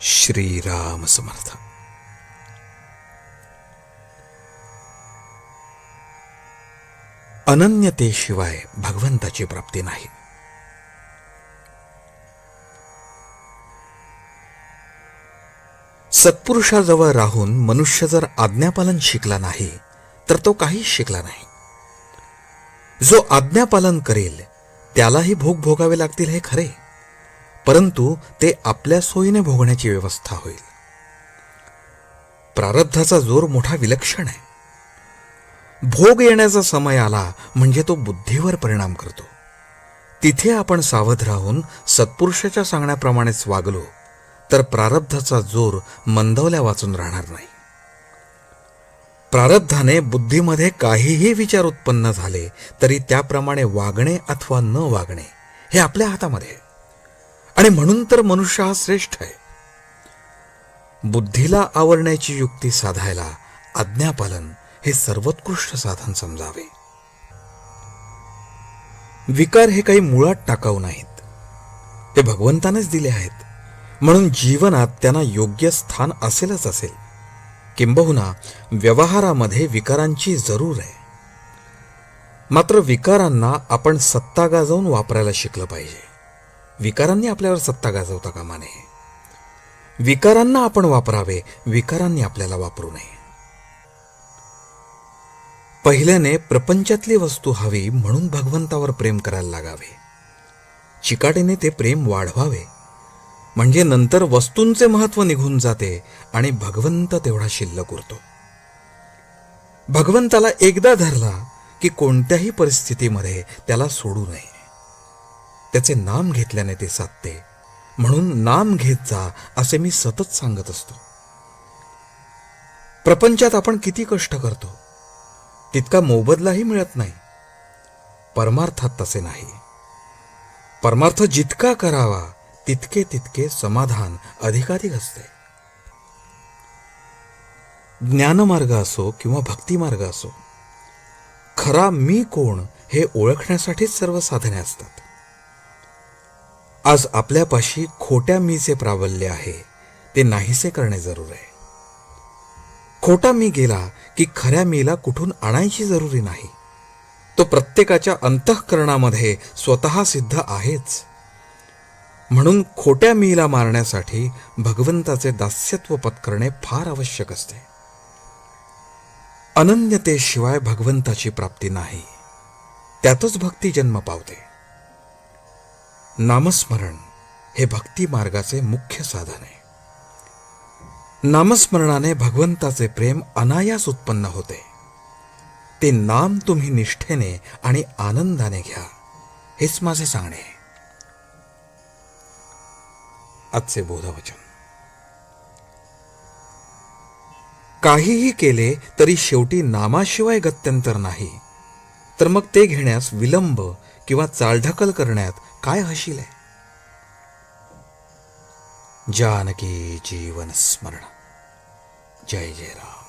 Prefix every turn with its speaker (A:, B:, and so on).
A: श्रीराम समर्थ. अनन्यतेशिवाय भगवंताची प्राप्ती नाही. सत्पुरुषाजवळ राहून मनुष्य जर आज्ञापालन शिकला नाही तर तो काहीच शिकला नाही. जो आज्ञापालन करेल त्यालाही भोग भोगावे लागतील हे खरे. परंतु ते आपल्या सोयीने भोगण्याची व्यवस्था होईल. प्रारब्धाचा जोर मोठा विलक्षण आहे. भोग येण्याचा समय आला म्हणजे तो बुद्धीवर परिणाम करतो. तिथे आपण सावध राहून सत्पुरुषाच्या सांगण्याप्रमाणेच वागलो तर प्रारब्धाचा जोर मंदवल्या वाचून राहणार नाही. प्रारब्धाने बुद्धीमध्ये काहीही विचार उत्पन्न झाले तरी त्याप्रमाणे वागणे अथवा न वागणे हे आपल्या हातामध्ये आहे. आणि म्हणून तर मनुष्य हा श्रेष्ठ आहे. बुद्धीला आवरण्याची युक्ती साधायला आज्ञापालन हे सर्वोत्कृष्ट साधन समजावे. विकार हे काही मुळात टाकाऊ नाहीत. ते भगवंतानेच दिले आहेत. म्हणून जीवनात त्यांना योग्य स्थान असेलच असेल. किंबहुना व्यवहारामध्ये विकारांची जरूर आहे. मात्र विकारांना आपण सत्ता गाजवून वापरायला शिकलं पाहिजे. विकारांनी आपल्यावर सत्ता गाजवता कामा नये. विकारांना आपण वापरावे विकारांनी आपल्याला वापरू नये. पहिल्याने प्रपंचातली वस्तू हवी म्हणून भगवंतावर प्रेम करायला लागावे. चिकाटीने ते प्रेम वाढवावे. म्हणजे नंतर वस्तूंचे महत्त्व निघून जाते आणि भगवंत तेवढा शिल्लक उरतो. भगवंताला एकदा धरला की कोणत्याही परिस्थितीमध्ये त्याला सोडू नये. त्याचे नाम घेतल्याने ते साधते. म्हणून नाम घेत जा असे मी सतत सांगत असतो. प्रपंचात आपण किती कष्ट करतो? तितका मोबदलाही मिळत नाही. परमार्थात तसे नाही. परमार्थ जितका करावा तितके तितके समाधान अधिकाधिक असते. ज्ञानमार्ग असो किंवा भक्तिमार्ग असो खरा मी कोण हे ओळखण्यासाठीच सर्व साधने असतात. आज आपल्यापाशी खोट्या मीचे प्राबल्य आहे. ते नाहीसे करणे जरूर आहे. खोटा मी गेला की खऱ्या मीला कुठून आणायची जरुरी नाही. तो प्रत्येकाच्या अंतःकरणामध्ये स्वतः सिद्ध आहेच. म्हणून खोट्या मीला मारण्यासाठी भगवंताचे दास्यत्व पत्करणे फार आवश्यक असते. अनन्यतेशिवाय भगवंताची प्राप्ती नाही. त्यातच भक्ती जन्म पावते. नामस्मरण हे भक्ती मार्गाचे मुख्य साधन आहे. नामस्मरणाने भगवंताचे प्रेम अनायास उत्पन्न होते. ते नाम तुम्ही निष्ठेने आणि आनंदाने घ्या हेच माझे सांगणे आजचे बोधवचन. काहीही केले तरी शेवटी नामाशिवाय गत्यंतर नाही तर मग ते घेण्यास विलंब किंवा चालढकल करण्यात काय हशील आहे? जानकी जीवन स्मरण. जय जय राम